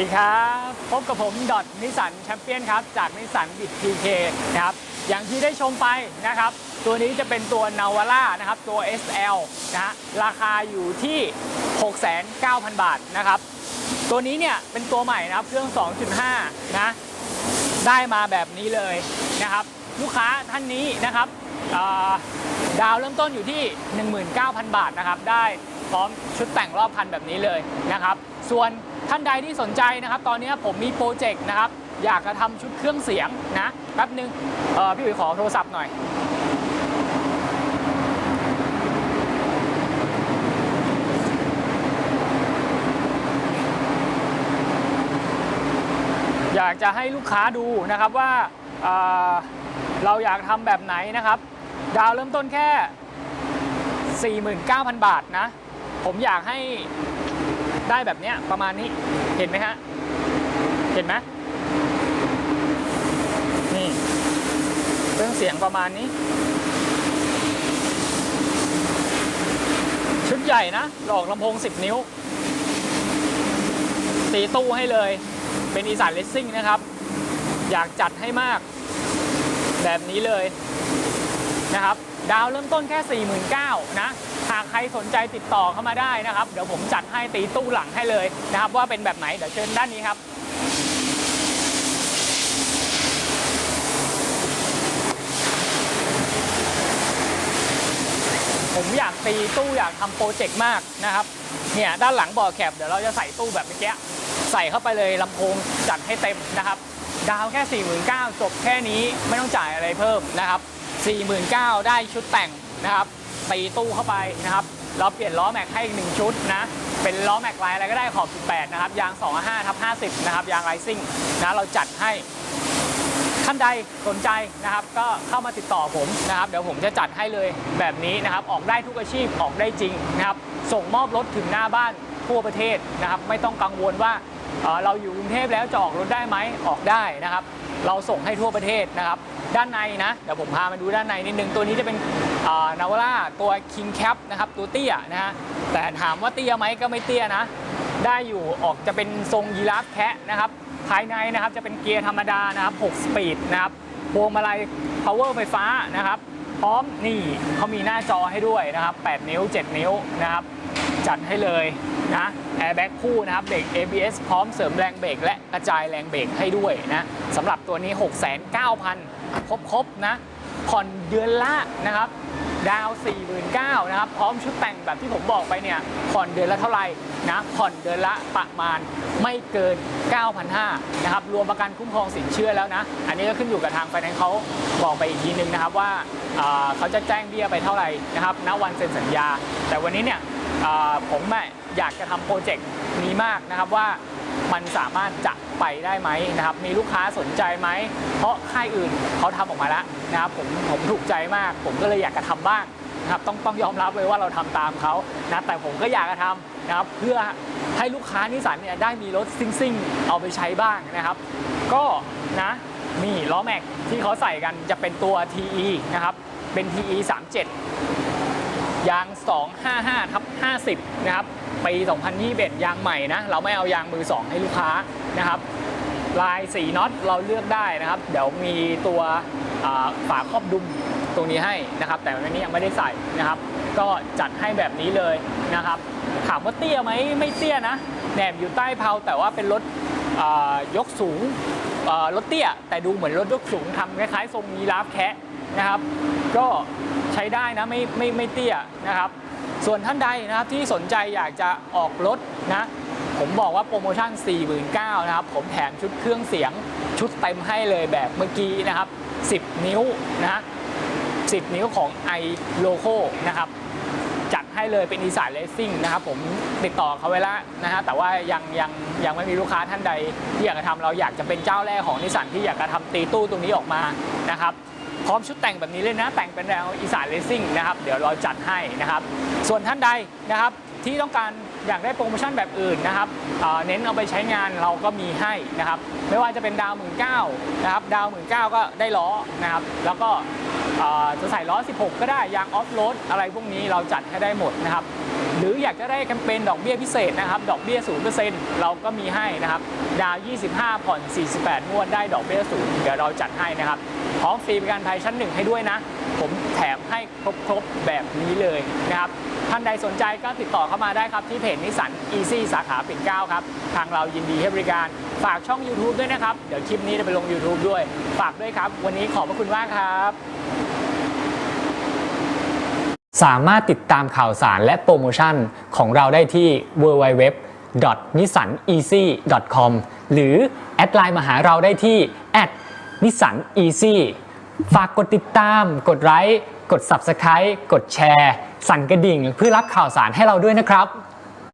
วัสดีครับ พบกับผมดอทนิสันแชมเปี้ยนครับจากนิสันบิดพีเคนะครับอย่างที่ได้ชมไปนะครับ ตัวนี้จะเป็นตัวนาวาร่านะครับตัว SL นะฮะราคาอยู่ที่ 6,900บาทนะครับ ตัวนี้เนี่ยเป็นตัวใหม่นะครับเครื่อง 2.5 นะ ได้มาแบบนี้เลยนะครับ ลูกค้าท่านนี้นะครับาดาวเริ่มต้นอยู่ที่ 19,000 บาทนะครับ ได้พร้อมชุดแต่งรอบคันแบบนี้เลยนะครับ ส่วน ท่านใดที่สนใจนะครับ ตอนนี้ผมมีโปรเจกต์นะครับ อยากจะทำชุดเครื่องเสียงนะแป๊บนึงเอ่อพี่อุ๋ยขอโทรศัพท์หน่อยอยากจะให้ลูกค้าดูนะครับว่าเเราอยากทำแบบไหนนะครับ ดาวเริ่มต้นแค่ 49,000 บาทนะ ผมอยากให้ ได้แบบเนี้ยประมาณนี้เห็นไหมฮะเห็นไหมนี่เครื่องเสียงประมาณนี้ ชุดใหญ่นะหลอกลำโพง 10 นิ้วตีตู้ให้เลยเป็นอีสานเลสซิ่งนะครับ อยากจัดให้มากแบบนี้เลยนะครับ ดาวเริ่มต้นแค่ 49,000นะ หากใครสนใจติดต่อเข้ามาได้นะครับ เดี๋ยวผมจัดให้ตีตู้หลังให้เลยนะครับ ว่าเป็นแบบไหนเดี๋ยวเชิญด้านนี้ครับผมอยากตีตู้อยากทำโปรเจกต์มากนะครับ เนี่ยด้านหลังบ่อแคบเดี๋ยวเราจะใส่ตู้แบบเมื่อกี้ใส่เข้าไปเลยลำโพงจัดให้เต็มนะครับ ดาวแค่49,000จบแค่นี้ไม่ต้องจ่ายอะไรเพิ่มนะครับ 49,000 ได้ชุดแต่งนะครับ ตีตู้เข้าไปนะครับเราเปลี่ยนล้อแม็กให้อีกหนึ่งชุดนะเป็นล้อแม็กลายอะไรก็ได้ขอบ18นะครับยาง 25ทับ50นะครับยางไรซิ่งนะเราจัดให้ท่านใดสนใจนะครับ ก็เข้ามาติดต่อผมนะครับ เดี๋ยวผมจะจัดให้เลยแบบนี้นะครับ ออกได้ทุกอาชีพออกได้จริงนะครับ ส่งมอบรถถึงหน้าบ้านทั่วประเทศนะครับ ไม่ต้องกังวลว่าเอ่อเราอยู่กรุงเทพแล้วจะออกรถได้ไหมออกได้นะครับ เราส่งให้ทั่วประเทศนะครับ ด้านในนะเดี๋ยวผมพามาดูด้านในนิดนึงตัวนี้จะเป็น นาวาร่าตัว King Cap นะครับตัวเตี้ยนะฮะแต่ถามว่าเตี้ยไหมก็ไม่เตี้ยนะ ได้อยู่ออกจะเป็นทรงยีราฟแคะนะครับภายในนะครับจะเป็นเกียร์ธรรมดานะครับ 6 สปีดนะครับพวงมาลัย power ไฟฟ้านะครับ พร้อมนี่เขามีหน้าจอให้ด้วยนะครับ 8 นิ้ว 7 นิ้วนะครับ จัดให้เลยนะแอร์แบ็กคู่นะครับเบรก ABS พร้อมเสริมแรงเบรกและกระจายแรงเบรกให้ด้วยนะสำหรับตัวนี้ 6,900ครบครบๆนะ ผ่อนเดือนละนะครับ ดาว 49,000นะครับ พร้อมชุดแต่งแบบที่ผมบอกไปเนี่ย ผ่อนเดือนละเท่าไหร่นะ ผ่อนเดือนละประมาณไม่เกิน 9,500นะครับ รวมประกันคุ้มครองสินเชื่อแล้วนะ อันนี้ก็ขึ้นอยู่กับทางไฟแนนซ์เขาบอกไปอีกทีนึงนะครับว่าเขาจะแจ้งเบี้ยไปเท่าไหร่นะครับ ณ วันเซ็นสัญญา แต่วันนี้เนี่ยอ่าผมอะอยากจะทำโปรเจกต์นี้มากนะครับว่า มันสามารถจะไปได้ไหมนะครับ มีลูกค้าสนใจไหม เพราะค่ายอื่นเขาทำออกมาแล้วนะครับผมผมถูกใจมาก ผมก็เลยอยากจะทำบ้างนะครับต้องต้องยอมรับเลยว่าเราทำตามเขานะแต่ผมก็อยากจะทำนะครับเพื่อให้ลูกค้านิสสันเนี่ยได้มีรถซิ่งซิ่งเอาไปใช้บ้างนะครับ ก็นะมีล้อแม็กที่เขาใส่กันจะเป็นตัว TE นะครับ เป็น TE 37ยาง 255ทับ50 นะครับ ปี 2021 ยางใหม่นะ เราไม่เอายางมือ 2 ให้ลูกค้านะครับ ลายสีน็อตเราเลือกได้นะครับ เดี๋ยวมีตัวฝาครอบดุมตรงนี้ให้นะครับ แต่วันนี้ยังไม่ได้ใส่นะครับ ก็จัดให้แบบนี้เลยนะครับ ถามว่าเตี้ยไหมไม่เตี้ยนะแหนบอยู่ใต้เพลาแต่ว่าเป็นรถยกสูงรถเตี้ย แต่ดูเหมือนรถยกสูงทำคล้ายๆทรงยีราฟแคะนะครับ ก็ใช้ได้นะไม่ไม่ไม่เตี้ยนะครับ ส่วนท่านใดนะครับที่สนใจอยากจะออกรถนะผมบอกว่าโปรโมชั่น 49,000นะครับ ผมแถมชุดเครื่องเสียงชุดเต็มให้เลยแบบเมื่อกี้นะครับ 10 นิ้วนะ10 นิ้วของ i Loco นะครับ จัดให้เลยเป็นอีสานเลสซิ่งนะครับ ผมติดต่อเขาไว้แล้วนะฮะแต่ว่ายังยังยังไม่มีลูกค้าท่านใดที่อยากจะทำเราอยากจะเป็นเจ้าแรกของนิสสันที่อยากจะทำตีตู้ตรงนี้ออกมานะครับ ร้อมชุดแต่งแบบนี้เลยนะ แต่งเป็นแนวอีสานเลสซิ่งนะครับ เดี๋ยวเราจัดให้นะครับ ส่วนท่านใดนะครับที่ต้องการอยากได้โปรโมชั่นแบบอื่นนะครับเเน้นเอาไปใช้งานเราก็มีให้นะครับ ไม่ว่าจะเป็นดาวหมื่นเก้านะครับ ดาวหมื่นเก้าก็ได้ล้อนะครับ แล้วก็จะใส่ล้อ 16 ก็ได้ยางออฟโรดอะไรพวกนี้เราจัดให้ได้หมดนะครับ หรืออยากจะได้แคมเปญดอกเบี้ยพิเศษนะครับ ดอกเบี้ย 0%เราก็มีให้นะครับ ดาว 25 ผ่อน 48 งวดได้ดอกเบี้ย0เดี๋ยวเราจัดให้นะครับ พร้อมฟรีประกันภัยชั้นหนึ่งให้ด้วยนะ ผมแถมให้ครบๆแบบนี้เลยนะครับท่านใดสนใจก็ติดต่อเข้ามาได้ครับ ที่เพจนิสัน Easy สาขาปิ่นเกล้าครับ ทางเรายินดีให้บริการ ฝากช่อง YouTube ด้วยนะครับ เดี๋ยวคลิปนี้จะไปลง YouTube ด้วย ฝากด้วยครับ วันนี้ขอบพระคุณมากครับ สามารถติดตามข่าวสารและโปรโมชั่นของเราได้ที่ www nissaneasy.com หรือแอดไลน์มาหาเราได้ที่ @nissaneasy ฝากกดติดตาม กดไลค์ กด Subscribe กดแชร์ สั่นกระดิ่งเพื่อรับข่าวสารให้เราด้วยนะครับ